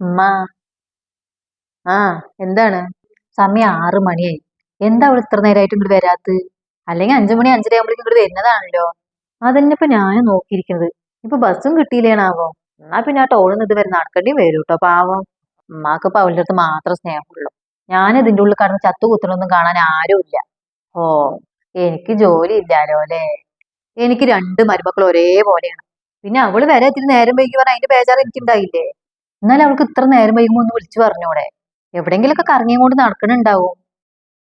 ഉമ്മ. ആ എന്താണ്? സമയം ആറ് മണിയായി. എന്താ അവൾ ഇത്ര നേരമായിട്ട് ഇങ്ങോട്ട് വരാത്ത്? അല്ലെങ്കിൽ അഞ്ചു മണി അഞ്ചര ആകുമ്പോഴേക്കും ഇങ്ങോട്ട് വരുന്നതാണല്ലോ. അതന്നെ ഇപ്പൊ ഞാൻ നോക്കിയിരിക്കുന്നത്. ഇപ്പൊ ബസ്സും കിട്ടിയില്ലേണാവോ എന്നാ പിന്നെ ആ ടോളിൽ നിന്ന് ഇതുവരെ നടക്കേണ്ടി വരും കേട്ടോ പാവം. ഉമ്മാക്ക് ഇപ്പൊ അവളുടെ അടുത്ത് മാത്രം സ്നേഹമുള്ളൂ. ഞാൻ ഇതിന്റെ ഉള്ളിൽ കടന്ന് ചത്തു കുത്തണൊന്നും കാണാൻ ആരുമില്ല ഓ എനിക്ക് ജോലി ഇല്ലാലോ അല്ലേ? എനിക്ക് രണ്ട് മരുമക്കൾ ഒരേപോലെയാണ്. പിന്നെ അവൾ വരെ ഇത്തിരി നേരം വൈകി പറഞ്ഞാൽ അതിന്റെ ബേജാറ് എനിക്കുണ്ടായില്ലേ? എന്നാൽ അവൾക്ക് ഇത്ര നേരം വൈകുമ്പോ ഒന്ന് വിളിച്ചു പറഞ്ഞൂടെ? എവിടെങ്കിലൊക്കെ കറങ്ങിയും കൊണ്ട് നടക്കണുണ്ടാവും.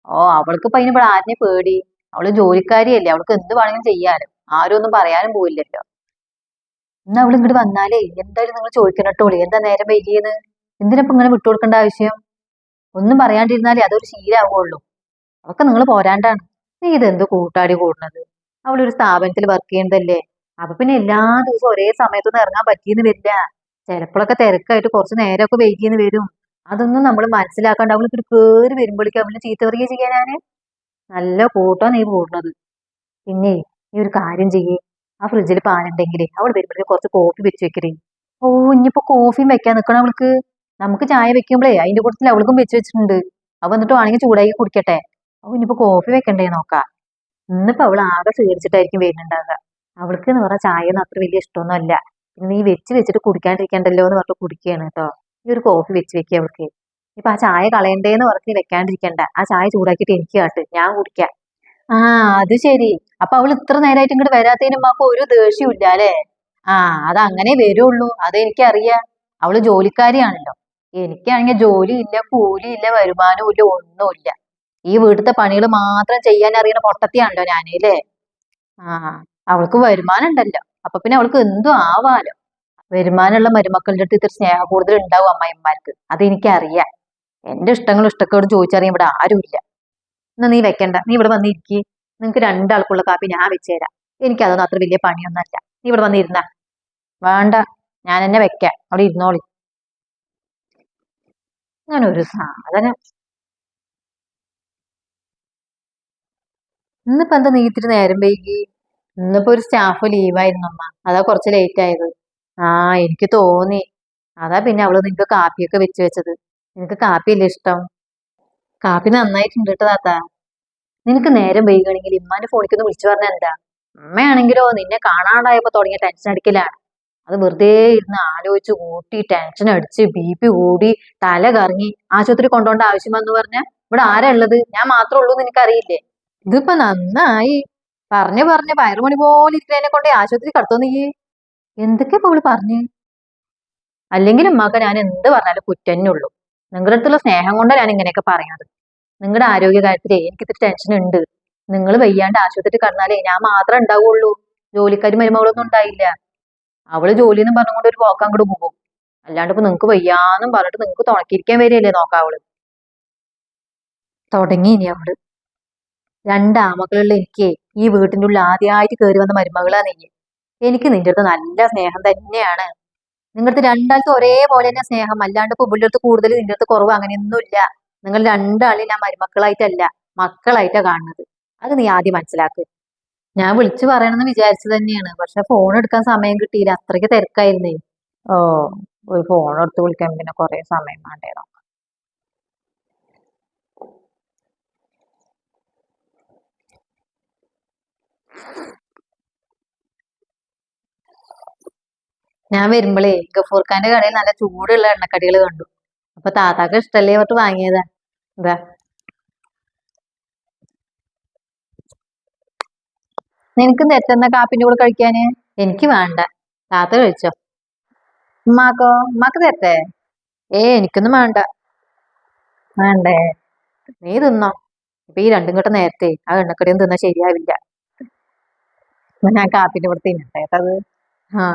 ഓ അവൾക്ക് ഇപ്പൊ അതിന് ആരെയും പേടി? അവൾ ജോലിക്കാരിയല്ലേ അവൾക്ക് എന്ത് വേണമെങ്കിലും ചെയ്യാനും ആരും ഒന്നും പറയാനും പോയില്ലല്ലോ എന്നാ അവൾ ഇങ്ങോട്ട് വന്നാലേ എന്തായാലും നിങ്ങൾ ചോദിക്കണട്ടോളി എന്താ നേരം വൈകിയെന്ന് എന്തിനപ്പൊ ഇങ്ങനെ വിട്ടുകൊടുക്കേണ്ട ആവശ്യം? ഒന്നും പറയാണ്ടിരുന്നാലേ അതൊരു ശീലമാവുള്ളൂ അതൊക്കെ നിങ്ങൾ പോരാണ്ടാണ്. നീ ഇതെന്ത് കൂട്ടാടി കൂടുന്നത്? അവളൊരു സ്ഥാപനത്തിൽ വർക്ക് ചെയ്യുന്നതല്ലേ. അപ്പൊ പിന്നെ എല്ലാ ദിവസവും ഒരേ സമയത്തൊന്നും ഇറങ്ങാൻ പറ്റിയെന്ന് വരില്ല. ചിലപ്പോഴൊക്കെ തിരക്കായിട്ട് കുറച്ച് നേരമൊക്കെ വെയിറ്റ് ചെയ്യുന്ന വരും. അതൊന്നും നമ്മൾ മനസ്സിലാക്കാണ്ട് അവൾക്ക് ഒരു കേറി വരുമ്പോഴേക്കും അവളെ ചീത്ത പറയുക ചെയ്യാനാണ് നല്ല കൂട്ടോ നീ കൂടുന്നത് പിന്നെ ഈ ഒരു കാര്യം ചെയ്യേ. ആ ഫ്രിഡ്ജിൽ പാലുണ്ടെങ്കിലേ അവൾ വരുമ്പോഴേക്കും കുറച്ച് കോഫി വെച്ച് വെക്കരേ. ഓ ഇനിയിപ്പോ കോഫിയും വെക്കാൻ നിക്കണം അവൾക്ക്? നമുക്ക് ചായ വെക്കുമ്പോഴേ അതിന്റെ കൂട്ടത്തിൽ അവൾക്കും വെച്ച് വെച്ചിട്ടുണ്ട്. അവ എന്നിട്ട് വേണമെങ്കിൽ ചൂടാക്കി കുടിക്കട്ടെ. അപ്പൊ ഇനിയിപ്പോ കോഫി വെക്കണ്ടേ നോക്കാം. ഇന്നിപ്പോ അവൾ ആകെ ക്ഷീണിച്ചിട്ടായിരിക്കും വരുന്നുണ്ടാകുക അവൾക്ക് എന്ന് പറഞ്ഞാൽ ചായ ഒന്നും അത്ര വലിയ ഇഷ്ടമൊന്നും അല്ല പിന്നെ നീ വെച്ച് വെച്ചിട്ട് കുടിക്കാണ്ടിരിക്കണ്ടല്ലോ എന്ന് പറഞ്ഞിട്ട് കുടിക്കുകയാണ് കേട്ടോ. ഈ ഒരു കോഫി വെച്ച് വെക്കുക അവൾക്ക്. ഇപ്പൊ ആ ചായ കളയണ്ടേന്ന് പറഞ്ഞ് വെക്കാണ്ടിരിക്കണ്ട. ആ ചായ ചൂടാക്കിയിട്ട് എനിക്ക് കാട്ട്. ഞാൻ കുടിക്കാം. ആ അത് ശരി. അപ്പൊ അവൾ ഇത്ര നേരമായിട്ട് ഇങ്ങോട്ട് വരാത്തതിനും അപ്പൊ ഒരു ദേഷ്യവും ഇല്ല അല്ലേ? ആ അത് അങ്ങനെ വരുള്ളൂ. അത് എനിക്കറിയാം. അവൾ ജോലിക്കാരിയാണല്ലോ. എനിക്കാണെങ്കിൽ ജോലി ഇല്ല കൂലി ഇല്ല വരുമാനവും ഇല്ല ഒന്നുമില്ല ഈ വീട്ടിലത്തെ പണികൾ മാത്രം ചെയ്യാൻ അറിയണ പൊട്ടത്തിയാണല്ലോ അല്ലേ? ആ അവൾക്ക് വരുമാനം ഉണ്ടല്ലോ. അപ്പൊ പിന്നെ അവൾക്ക് എന്തും ആവാലോ. വരുമാനമുള്ള മരുമക്കളുടെ അടുത്ത് ഇത്തിരി സ്നേഹം കൂടുതൽ ഉണ്ടാവും അമ്മായിമാർക്ക് അത് എനിക്കറിയാം എന്റെ ഇഷ്ടങ്ങളും ഇഷ്ടക്കേടും ചോദിച്ചറിയാൻ ഇവിടെ ആരുമില്ല. എന്നാ നീ വെക്കണ്ട. നീ ഇവിടെ വന്നിരിക്കി. നിങ്ങക്ക് രണ്ടാൾക്കുള്ള കാപ്പി ഞാൻ വെച്ചുതരാം. എനിക്കതൊന്നും അത്ര വലിയ പണിയൊന്നല്ല നീ ഇവിടെ വന്നിരുന്ന. വേണ്ട. ഞാൻ എന്നെ വെക്കാം. അവിടെ ഇരുന്നോളി. അങ്ങനെ ഒരു സാധനം. ഇന്നിപ്പോ എന്താ നീ നേരം വൈകി? ഇന്നിപ്പോ ഒരു സ്റ്റാഫ് ലീവായിരുന്നു അമ്മ. അതാ കുറച്ച് ലേറ്റ് ആയത്. ആ എനിക്ക് തോന്നി. അതാ പിന്നെ അവൾ നിനക്ക് കാപ്പിയൊക്കെ വെച്ച് വെച്ചത്. നിനക്ക് കാപ്പിയല്ലേ ഇഷ്ടം? കാപ്പി നന്നായിട്ടുണ്ട് കേട്ടോ താത്ത. നിനക്ക് നേരം വൈകുകയാണെങ്കിൽ ഇമ്മാന്റെ ഫോണിക്കൊന്ന് വിളിച്ചു പറഞ്ഞ എന്താ? അമ്മയാണെങ്കിലോ നിന്നെ കാണാണ്ടായപ്പോ തുടങ്ങിയ ടെൻഷൻ അടിക്കലാണ്. അത് വെറുതെ ഇരുന്ന് ആലോചിച്ച് കൂട്ടി ടെൻഷൻ അടിച്ച് ബി പി കൂടി തല കറങ്ങി ആശുപത്രി കൊണ്ടുപോകേണ്ട ആവശ്യം വന്നു പറഞ്ഞ ഇവിടെ ആരാ ഉള്ളത്? ഞാൻ മാത്രമേ ഉള്ളൂ നിനക്കറിയില്ലേ? ഇതിപ്പോ നന്നായി. പറഞ്ഞു പറഞ്ഞ് വയറുമണി പോലെ ഇരിക്കുന്നതിനെ കൊണ്ട് ആശുപത്രി കടത്തോ നീ? എന്തൊക്കെയാ ഇപ്പൊ അവൾ പറഞ്ഞു? അല്ലെങ്കിൽ ഉമ്മാക്ക ഞാൻ എന്ത് പറഞ്ഞാലും കുറ്റന്നെ ഉള്ളൂ. നിങ്ങളുടെ അടുത്തുള്ള സ്നേഹം കൊണ്ടാണ് ഞാൻ ഇങ്ങനെയൊക്കെ പറയുന്നത് നിങ്ങളുടെ ആരോഗ്യ കാര്യത്തിൽ എനിക്ക് ഇത്തിരി ടെൻഷൻ ഉണ്ട്. നിങ്ങൾ വയ്യാണ്ട് ആശുപത്രി കടന്നാലേ ഞാൻ മാത്രമേ ഉണ്ടാവുള്ളൂ. ജോലിക്കാരി മരുമകളൊന്നും ഉണ്ടായില്ല. അവൾ ജോലി എന്ന് പറഞ്ഞുകൊണ്ട് ഒരു പോക്കാൻ കൂടെ പോകും. അല്ലാണ്ട് ഇപ്പൊ നിങ്ങക്ക് വയ്യാന്നും പറഞ്ഞിട്ട് നിങ്ങക്ക് തുണക്കിരിക്കാൻ വരികയല്ലേ നോക്കാം അവൾ. തുടങ്ങി ഇനി അവൾ. രണ്ട് ആമക്കളുള്ള എനിക്ക് ഈ വീട്ടിന്റെ ഉള്ളിൽ ആദ്യമായിട്ട് കയറി വന്ന മരുമകളാ നീ. എനിക്ക് നിന്റെ അടുത്ത് നല്ല സ്നേഹം തന്നെയാണ്. നിങ്ങളുടെ രണ്ടാൾക്ക് ഒരേപോലെ തന്നെ സ്നേഹം. അല്ലാണ്ട് ഇപ്പൊ അടുത്ത് കൂടുതൽ നിന്റെ അടുത്ത് കുറവ് അങ്ങനെയൊന്നുമില്ല നിങ്ങൾ രണ്ടാളിൽ ഞാൻ മരുമക്കളായിട്ടല്ല മക്കളായിട്ടാ കാണുന്നത്. അത് നീ ആദ്യം മനസ്സിലാക്ക്. ഞാൻ വിളിച്ചു പറയണമെന്ന് വിചാരിച്ചു തന്നെയാണ്. പക്ഷെ ഫോൺ എടുക്കാൻ സമയം കിട്ടിയില്ല. അത്രയ്ക്ക് തിരക്കായിരുന്നേ. ഓ ഒരു ഫോൺ എടുത്ത് വിളിക്കാൻ പിന്നെ കുറെ സമയം വേണ്ടേ നോക്കാം ഞാൻ വരുമ്പളേ ഗഫൂർഖാന്റെ കടയിൽ നല്ല ചൂടുള്ള എണ്ണക്കടികൾ കണ്ടു. അപ്പൊ താത്താക്ക് ഇഷ്ടല്ലേ പറഞ്ഞിട്ട് വാങ്ങിയതാ. എന്താ നിനക്ക് നെറ്റെന്ന കാപ്പിന്റെ കൂടെ കഴിക്കാന്? എനിക്ക് വേണ്ട. താത്ത കഴിച്ചോ? ഉമ്മാക്കോ? ഉമ്മാക്ക് തരട്ടെ ഏ എനിക്കൊന്നും വേണ്ട. വേണ്ടേ? നീ തിന്നോ. ഇപ്പൊ ഈ രണ്ടും കൂട്ടം നേരത്തെ. ആ എണ്ണക്കടിയൊന്നും തിന്നാ ശരിയാവില്ല. ഞാൻ കാപ്പിന്റെ ഇവിടെ തിന്നട്ടെ കേട്ടോ അത്. ആ.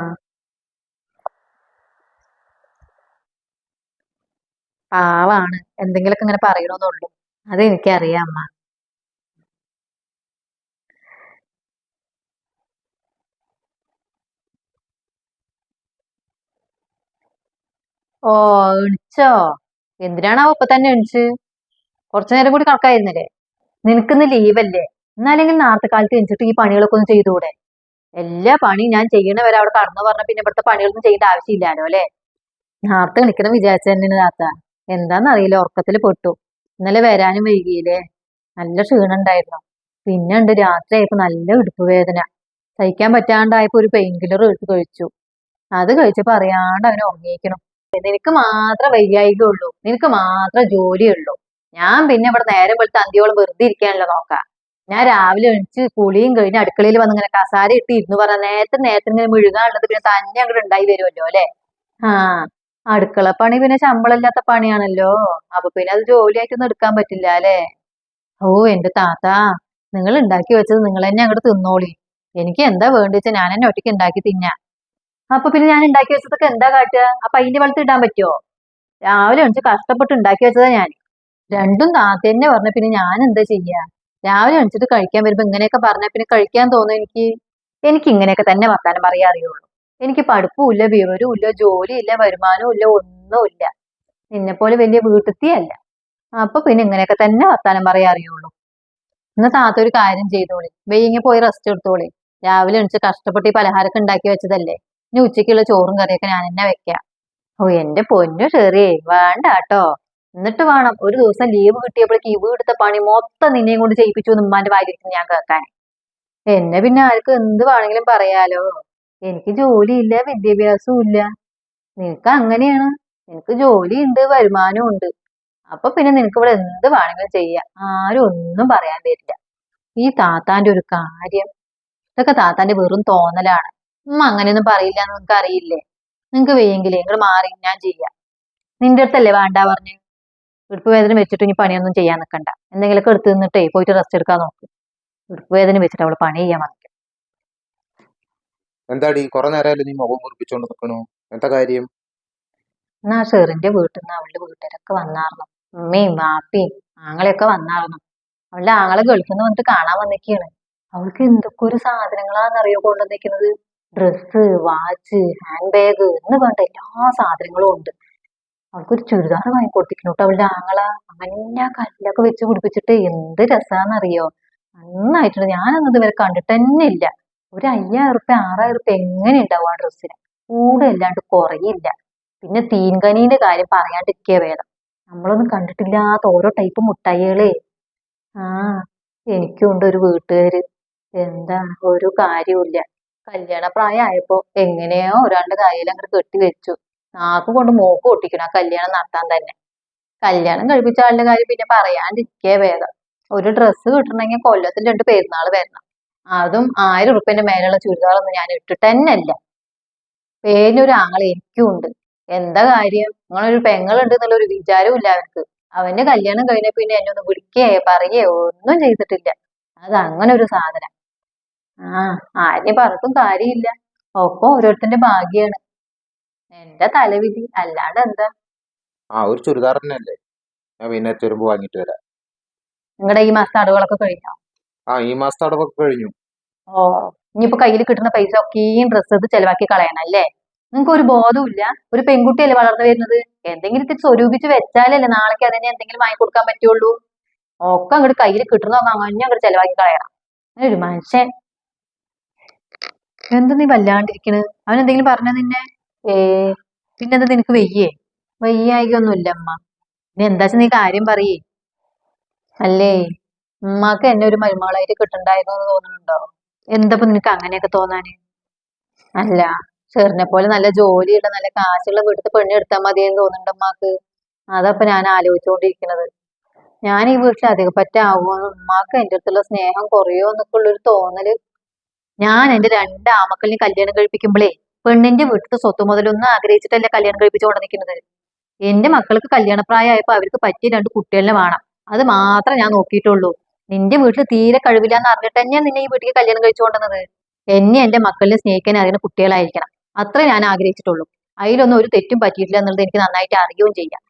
പാവാണ്. എന്തെങ്കിലുമൊക്കെ ഇങ്ങനെ പറയണമെന്നുള്ളൂ അത് എനിക്കറിയാം അമ്മ. ഓ എണിച്ചോ? എന്തിനാണാവോ ഇപ്പൊ തന്നെ എണിച്ച്? കുറച്ചു നേരം കൂടി കണക്കായിരുന്നില്ലേ? നിനക്കിന്ന് ലീവല്ലേ? എന്നാലെങ്കിൽ നാളത്തെ കാലത്ത് എഞ്ചിട്ട് ഈ പണികളൊക്കെ ഒന്ന് ചെയ്തുകൂടെ? എല്ലാ പണിയും ഞാൻ ചെയ്യണ വരെ അവിടെ കടന്നു പറഞ്ഞ പിന്നെ ഇവിടുത്തെ പണികളൊന്നും ചെയ്യേണ്ട ആവശ്യമില്ലല്ലോ അല്ലെ? നേരത്തെ കളിക്കണം വിചാരിച്ച തന്നെയാണ് താത്ത. എന്താന്നറിയില്ല ഉറക്കത്തിൽ പെട്ടു. ഇന്നലെ വരാനും വൈകിയില്ലേ? നല്ല ക്ഷീണുണ്ടായിരുന്നു പിന്നെ ഉണ്ട് രാത്രി ആയപ്പോ നല്ല ഇടുപ്പ് വേദന. സഹിക്കാൻ പറ്റാണ്ടായപ്പോ ഒരു പെയിൻ കില്ലർ എടുത്ത് കഴിച്ചു. അത് കഴിച്ചപ്പോ അറിയാണ്ട് അവനെ ഉറങ്ങിയിരിക്കണം. നിനക്ക് മാത്രം വയ്യായികയുള്ളൂ. നിനക്ക് മാത്രം ജോലിയുള്ളൂ. ഞാൻ പിന്നെ ഇവിടെ നേരം വെളുത്ത് അന്തിയോളം വെറുതെ ഇരിക്കാനല്ലോ നോക്കാം. ഞാൻ രാവിലെ എണിച്ച് കുളിയും കഴിഞ്ഞ് അടുക്കളയിൽ വന്ന് ഇങ്ങനെ കസാര ഇട്ട് ഇരുന്ന് പറഞ്ഞ നേരത്തെ നേരത്തെ ഇങ്ങനെ മുഴുകാനുള്ളത് പിന്നെ തന്നെ അങ്ങോട്ട് ഉണ്ടായി വരുമല്ലോ അല്ലെ? ആ അടുക്കള പണി പിന്നെ ശമ്പളമില്ലാത്ത പണിയാണല്ലോ. അപ്പൊ പിന്നെ അത് ജോലിയായിട്ടൊന്നും എടുക്കാൻ പറ്റില്ല അല്ലെ? ഓ എന്റെ താത്ത നിങ്ങൾ ഉണ്ടാക്കി വെച്ചത് നിങ്ങൾ തന്നെ അങ്ങോട്ട് തിന്നോളി. എനിക്ക് എന്താ വേണ്ടിച്ച ഞാൻ എന്നെ ഒറ്റയ്ക്ക് ഉണ്ടാക്കി തിന്നാ. അപ്പൊ പിന്നെ ഞാൻ ഉണ്ടാക്കി വെച്ചതൊക്കെ എന്താ കാട്ടുക? അപ്പൊ അതിന്റെ വെള്ളത്തിൽ ഇടാൻ പറ്റുമോ രാവിലെ എണിച്ച് കഷ്ടപ്പെട്ട് ഉണ്ടാക്കി വെച്ചതാ ഞാൻ. രണ്ടും താത്ത തന്നെ പറഞ്ഞ പിന്നെ ഞാൻ എന്താ ചെയ്യാ? രാവിലെ എണിച്ചിട്ട് കഴിക്കാൻ വരുമ്പോ ഇങ്ങനെയൊക്കെ പറഞ്ഞ പിന്നെ കഴിക്കാൻ തോന്നും എനിക്ക്. എനിക്ക് ഇങ്ങനെയൊക്കെ തന്നെ വർത്താനം പറയാൻ അറിയുള്ളൂ എനിക്ക് പഠിപ്പുമില്ല വിവരവും ഇല്ല ജോലിയില്ല വരുമാനവും ഇല്ല ഒന്നുമില്ല. നിന്നെ പോലെ വലിയ വീട്ടിലത്തിയല്ല അപ്പൊ പിന്നെ ഇങ്ങനെയൊക്കെ തന്നെ വർത്താനം പറയാൻ അറിയുള്ളൂ ഇന്ന് താത്ത ഒരു കാര്യം ചെയ്തോളി. വെയ്യിങ്ങി പോയി റെസ്റ്റ് എടുത്തോളി. രാവിലെ എണിച്ച് കഷ്ടപ്പെട്ട് ഈ പലഹാരമൊക്കെ ഉണ്ടാക്കി വെച്ചതല്ലേ? ഇനി ഉച്ചയ്ക്കുള്ള ചോറും കറിയൊക്കെ ഞാൻ തന്നെ വെക്കാം ഓ എന്റെ പൊന്നു ചെറിയേ വേണ്ട കേട്ടോ എന്നിട്ട് വേണം ഒരു ദിവസം ലീവ് കിട്ടിയപ്പോഴേക്ക് ഈ വീടുത്തെ പണി മൊത്തം നിന്നെയും കൊണ്ട് ചെയ്യിപ്പിച്ചു എന്ന് ഉമ്മാന്റെ വായിലിരിക്കുന്നു ഞാൻ കേൾക്കാൻ. എന്നെ പിന്നെ ആർക്ക് എന്ത് വേണമെങ്കിലും പറയാലോ? എനിക്ക് ജോലിയില്ല വിദ്യാഭ്യാസവും ഇല്ല. നിനക്ക് അങ്ങനെയാണ്. നിനക്ക് ജോലിയുണ്ട് വരുമാനവും ഉണ്ട്. അപ്പൊ പിന്നെ നിനക്ക് ഇവിടെ എന്ത് വേണമെങ്കിലും ചെയ്യാം. ആരും ഒന്നും പറയാൻ തരില്ല. ഈ താത്താന്റെ ഒരു കാര്യം. ഇതൊക്കെ താത്താന്റെ വെറും തോന്നലാണ്. ഉമ്മ അങ്ങനെയൊന്നും പറയില്ല എന്ന് നിനക്ക് അറിയില്ലേ? നിങ്ങക്ക് വയ്യെങ്കിലേ നിങ്ങൾ മാറി ഞാൻ ചെയ്യാം. നിന്റെ അടുത്തല്ലേ വേണ്ട പറഞ്ഞു? ഇടുപ്പ് വേദന വെച്ചിട്ട് ഇനി പണിയൊന്നും ചെയ്യാൻ നിൽക്കണ്ട എന്തെങ്കിലുമൊക്കെ എടുത്ത് നിന്നിട്ടേ പോയിട്ട് റെസ്റ്റ് എടുക്കാൻ നോക്ക്. ഇടുപ്പ് വേദന വെച്ചിട്ട് അവൾ പണി ചെയ്യാൻ എന്താടി? കുറെ നേരമല്ലേ നീ മുഖം കുറിപ്പിച്ചോണ്ട് നിൽക്കണു എന്താ കാര്യം? എന്നാ ഷെറിന്റെ വീട്ടിൽ നിന്ന് അവളുടെ വീട്ടുകാരൊക്കെ വന്നായിരുന്നു ഉമ്മയും വാപ്പയും ആങ്ങളെയൊക്കെ വന്നായിരുന്നു അവളുടെ ആങ്ങളെ ഗൾഫിൽ നിന്ന് വന്നിട്ട് കാണാൻ വന്നിരിക്കുകയാണ് അവൾക്ക് എന്തൊക്കെ ഒരു സാധനങ്ങളാണെന്നറിയോ കൊണ്ടുവന്നിരിക്കുന്നത്? ഡ്രസ്സ് വാച്ച് ഹാൻഡ് ബാഗ് എന്ന് വേണ്ട എല്ലാ സാധനങ്ങളും ഉണ്ട്. അവൾക്കൊരു ചുരിദാർ വാങ്ങിക്കൊടുത്തിരിക്കുന്നു കേട്ടോ. അവളുടെ ആങ്ങള മഞ്ഞ കല്ലൊക്കെ വെച്ച് പിടിപ്പിച്ചിട്ട് എന്ത് രസാന്നറിയോ? നന്നായിട്ടുണ്ട്. ഞാനൊന്നും ഇതുവരെ കണ്ടിട്ട് തന്നെ ഇല്ല. ഒരു അയ്യായിരം റുപ്യ ആറായിരം റുപ്യ എങ്ങനെ ഉണ്ടാവും ആ ഡ്രസ്സിന്? കൂടെയല്ലാണ്ട് കുറയില്ല. പിന്നെ തീൻകനീന്റെ കാര്യം പറയാണ്ടിരിക്കുക വേണം. നമ്മളൊന്നും കണ്ടിട്ടില്ലാത്ത ഓരോ ടൈപ്പ് മുട്ടായികളെ. ആ എനിക്കും ഉണ്ട് ഒരു വീട്ടുകാര്. എന്താണ്? ഒരു കാര്യമില്ല കല്യാണ പ്രായമായപ്പോ എങ്ങനെയോ ഒരാളുടെ കയ്യിൽ അങ്ങോട്ട് കെട്ടി വെച്ചു. നാക്ക് കൊണ്ട് മൂക്ക് ഒട്ടിക്കണം. ആ കല്യാണം നടത്താൻ തന്നെ. കല്യാണം കഴിപ്പിച്ച ആളുടെ കാര്യം പിന്നെ പറയാണ്ടിരിക്കേ വേദം ഒരു ഡ്രസ്സ് കിട്ടണമെങ്കിൽ കൊല്ലത്തിൽ രണ്ട് പെരുന്നാൾ വരണം. അതും ആയിരം ഉറുപ്പ്യന്റെ മേലുള്ള ചുരിദാറൊന്നും ഞാൻ ഇട്ടിട്ട് തന്നെ അല്ല. പേരിനൊരു ആൾ എനിക്കും ഉണ്ട് എന്താ കാര്യം? നിങ്ങളൊരു പെങ്ങളുണ്ട് എന്നുള്ള ഒരു വിചാരവും ഇല്ല അവർക്ക്. അവന്റെ കല്യാണം കഴിഞ്ഞ പിന്നെ എന്നെ ഒന്ന് വിളിക്കേ പറയേ ഒന്നും ചെയ്തിട്ടില്ല. അത് അങ്ങനെ ഒരു സാധനം. ആ ആരെയും പറഞ്ഞിട്ടും കാര്യമില്ല. ഒപ്പം ഓരോരുത്തന്റെ ഭാഗ്യാണ്. എന്റെ തലവിധി അല്ലാണ്ട് എന്താ? ആ ഒരു ചുരിദാർ തന്നെ അല്ലേ ഞാൻ പിന്നെ ചുരുമ്പ് വാങ്ങിട്ട് വരാം. നിങ്ങളുടെ ഈ മാസത്തെ അടവുകളൊക്കെ കഴിഞ്ഞോ? ആ ഈ മാസത്തെ അടവൊക്കെ കഴിഞ്ഞു. ഓ ഇനിയിപ്പോ കയ്യിൽ കിട്ടുന്ന പൈസ ഒക്കെ ഒക്കെയും ഡ്രസ്സ് എടുത്ത് ചെലവാക്കി കളയണല്ലേ നിങ്ങൾക്ക് ഒരു ബോധമില്ല ഒരു പെൺകുട്ടിയല്ലേ വളർന്നു വരുന്നത്? എന്തെങ്കിലും ഇത്തിരി സ്വരൂപിച്ച് വെച്ചാലല്ലേ നാളേക്ക് അതിനെ എന്തെങ്കിലും വാങ്ങിക്കൊടുക്കാൻ പറ്റുള്ളൂ? ഒക്കെ അങ്ങോട്ട് കയ്യിൽ കിട്ടുന്നതൊക്കെ അങ്ങനെ അങ്ങോട്ട് ചെലവാക്കി കളയണം. ഒരു മനുഷ്യൻ. എന്ത് നീ വല്ലാണ്ടിരിക്കണ്? അവൻ എന്തെങ്കിലും പറഞ്ഞ നിന്നെ? ഏ പിന്നെന്താ നിനക്ക് വയ്യേ? വയ്യായികൊന്നുമില്ല അമ്മ ഇനി എന്താ നീ കാര്യം പറയേ. അല്ലേ? ഉമ്മാക്ക് എന്നെ ഒരു മരുമകളായിട്ട് കിട്ടണ്ടായിരുന്നു തോന്നുന്നുണ്ടോ? എന്തപ്പോ നിനക്ക് അങ്ങനെയൊക്കെ തോന്നാന്? അല്ല ചെറിനെ പോലെ നല്ല ജോലിയുള്ള നല്ല കാശുള്ള വീട്ടിൽ പെണ്ണ് എടുത്താൽ എന്ന് തോന്നുന്നുണ്ട് ഉമ്മാക്ക്. അതപ്പൊ ഞാൻ ആലോചിച്ചുകൊണ്ടിരിക്കുന്നത് ഞാൻ ഈ വീട്ടിൽ അധികം പറ്റാവോ ഉമ്മാക്ക് എന്റെ അടുത്തുള്ള സ്നേഹം കുറയോ എന്നൊക്കെ ഉള്ളൊരു തോന്നൽ. ഞാൻ എന്റെ രണ്ട് ആമക്കളിനെ കല്യാണം കഴിപ്പിക്കുമ്പോഴേ പെണ്ണിന്റെ വീട്ടിൽ സ്വത്ത് മുതലൊന്നും ആഗ്രഹിച്ചിട്ടല്ലേ കല്യാണം കഴിപ്പിച്ചു കൊണ്ട് നിൽക്കുന്നത് എന്റെ മക്കൾക്ക് കല്യാണപ്രായമായപ്പോ അവർക്ക് പറ്റിയ രണ്ട് കുട്ടികളെ വേണം. അത് മാത്രം ഞാൻ നോക്കിയിട്ടുള്ളൂ. നിന്റെ വീട്ടിൽ തീരെ കഴിവില്ല എന്ന് അറിഞ്ഞിട്ട് തന്നെയാണ് നിന്നെ ഈ വീട്ടിൽ കല്യാണം കഴിച്ചു കൊണ്ടുവന്നത് എന്നെ എന്റെ മക്കളിൽ സ്നേഹിക്കാൻ അറിയുന്ന കുട്ടികളായിരിക്കണം. അത്ര ഞാൻ ആഗ്രഹിച്ചിട്ടുള്ളൂ. അതിലൊന്നും ഒരു തെറ്റും പറ്റിയിട്ടില്ല എന്നുള്ളത് എനിക്ക് നന്നായിട്ട് അറിയുകയും ചെയ്യാം.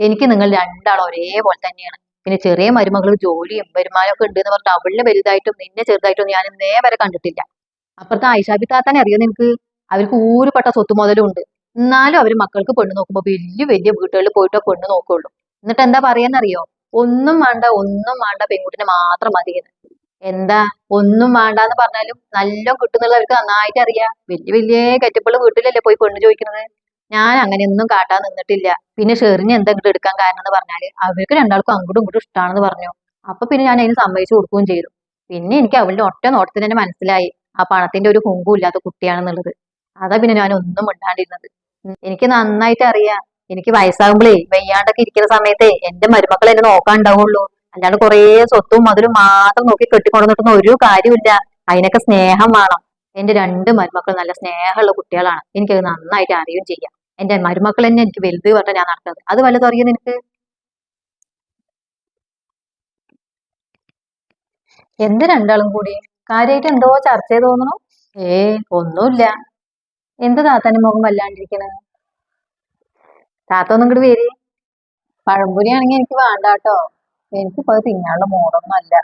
എനിക്ക് നിങ്ങൾ രണ്ടാളും ഒരേപോലെ തന്നെയാണ്. പിന്നെ ചെറിയ മരുമകൾ ജോലിയും വരുമാനവും ഒക്കെ ഉണ്ട് എന്ന് പറഞ്ഞിട്ട് അവളിനെ വലുതായിട്ടും നിന്നെ ചെറുതായിട്ടും ഞാൻ ഇന്നേ വരെ കണ്ടിട്ടില്ല. അപ്പുറത്തെ ആയിഷാബി താത്താനെ അറിയോ നിനക്ക്? അവർക്ക് ഊരുപെട്ട സ്വത്ത് മുതലും ഉണ്ട് എന്നാലും അവർ മക്കൾക്ക് പെണ്ണ് നോക്കുമ്പോൾ വലിയ വലിയ വീട്ടുകളിൽ പോയിട്ടോ പെണ്ണ് നോക്കുള്ളൂ. എന്നിട്ട് എന്താ പറയാന്നറിയോ? ഒന്നും വേണ്ട ഒന്നും വേണ്ട പെൺകുട്ടിനെ മാത്രം മതി എന്താ? ഒന്നും വേണ്ട എന്ന് പറഞ്ഞാലും നല്ല കിട്ടുന്നുള്ള അവർക്ക് നന്നായിട്ട് അറിയാം. വലിയ വലിയ കെട്ടിപ്പുള്ള വീട്ടിലല്ലേ പോയി പെണ്ണ് ചോദിക്കുന്നത് ഞാൻ അങ്ങനെയൊന്നും കാട്ടാൻ നിന്നിട്ടില്ല. പിന്നെ ഷെറിന് എന്തെങ്കിലും എടുക്കാൻ കാരണം എന്ന് പറഞ്ഞാൽ അവർക്ക് രണ്ടാൾക്കും അങ്ങോട്ടും ഇങ്ങോട്ടും ഇഷ്ടമാണെന്ന് പറഞ്ഞു. അപ്പൊ പിന്നെ ഞാൻ അതിന് സമ്മതിച്ചു കൊടുക്കുകയും ചെയ്തു. പിന്നെ എനിക്ക് അവളുടെ ഒറ്റ നോട്ടത്തിന് തന്നെ മനസ്സിലായി. ആ പണത്തിന്റെ ഒരു കുങ്കും ഇല്ലാത്ത കുട്ടിയാണെന്നുള്ളത്. അതാ പിന്നെ ഞാൻ ഒന്നും മിണ്ടാണ്ടിരുന്നത്. എനിക്ക് നന്നായിട്ട് അറിയാം. എനിക്ക് വയസ്സാകുമ്പോഴേ വയ്യാണ്ടൊക്കെ ഇരിക്കുന്ന സമയത്തേ എന്റെ മരുമക്കൾ എന്നെ നോക്കാണ്ടാവുള്ളൂ അല്ലാണ്ട് കുറേ സ്വത്തും അതിലും മാത്രം നോക്കി കെട്ടിക്കൊണ്ടുവന്നിട്ടൊന്നും ഒരു കാര്യമില്ല അതിനൊക്കെ സ്നേഹം വേണം. എന്റെ രണ്ട് മരുമക്കൾ നല്ല സ്നേഹമുള്ള കുട്ടികളാണ്. എനിക്കത് നന്നായിട്ട് അറിയുകയും ചെയ്യാം. എന്റെ മരുമക്കൾ തന്നെ എനിക്ക് വലുത് പറഞ്ഞാൽ ഞാൻ നടക്കുന്നത് അത് വല്ലതും അറിയോ നിനക്ക്? എന്ത് രണ്ടാളും കൂടി? കാര്യമായിട്ട് എന്തോ ചർച്ച ചെയ്ത് തോന്നണു ഏ ഒന്നുമില്ല. എന്ത് താത്താന്റെ മുഖം വല്ലാണ്ടിരിക്കണേ? താത്ത ഒന്നും ഇങ്ങോട്ട് വരി. പഴംപൊരി ആണെങ്കിൽ എനിക്ക് വേണ്ട കേട്ടോ എനിക്കിപ്പോ അത് തിന്നാനുള്ള മൂടൊന്നും അല്ല.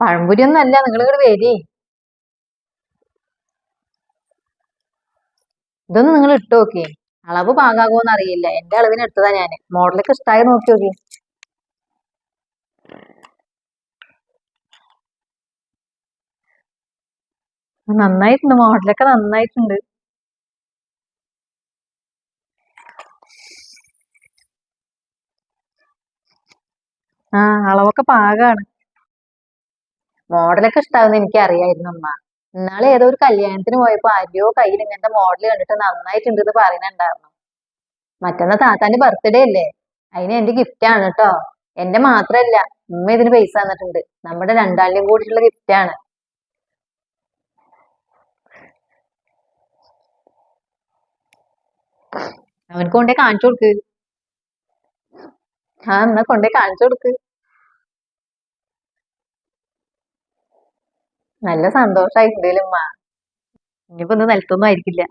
പഴംപുരി ഒന്നും അല്ല നിങ്ങൾ ഇങ്ങോട്ട് വരി. ഇതൊന്നും നിങ്ങൾ ഇട്ട് നോക്കി. അളവ് പാകാകുമോന്ന് അറിയില്ല. എന്റെ അളവിന് എടുത്തതാ ഞാൻ. മോഡലൊക്കെ ഇഷ്ടമായി നോക്കി നോക്കി. നന്നായിട്ടുണ്ട്. മോഡലൊക്കെ നന്നായിട്ടുണ്ട്. ആ അളവൊക്കെ പാകാണ്. മോഡലൊക്കെ ഇഷ്ടാവുന്ന എനിക്ക് അറിയായിരുന്നു അമ്മ. ഇന്നാളെ ഏതോ ഒരു കല്യാണത്തിന് പോയപ്പോ ആര്യോ കയ്യിൽ ഇങ്ങനത്തെ മോഡൽ കണ്ടിട്ട് നന്നായിട്ടുണ്ട് എന്ന് പറയുന്നുണ്ടായിരുന്നു. മറ്റന്നാ താത്താന്റെ ബർത്ത്ഡേ അല്ലേ? അതിന് എന്റെ ഗിഫ്റ്റ് ആണ് കേട്ടോ എന്റെ മാത്രല്ല ഉമ്മ ഇതിന് പൈസ തന്നിട്ടുണ്ട്. നമ്മുടെ രണ്ടാളിനും കൂടിയിട്ടുള്ള ഗിഫ്റ്റ് ആണ്. അവനക്ക് കൊണ്ടേ കാണിച്ചു കൊടുക്ക്. ആ എന്നാ കൊണ്ടേ കാണിച്ചു കൊടുക്ക്. നല്ല സന്തോഷായി ഉമ്മ. ഇനിയിപ്പോ ഒന്ന് നിലത്തൊന്നും ആയിരിക്കില്ല.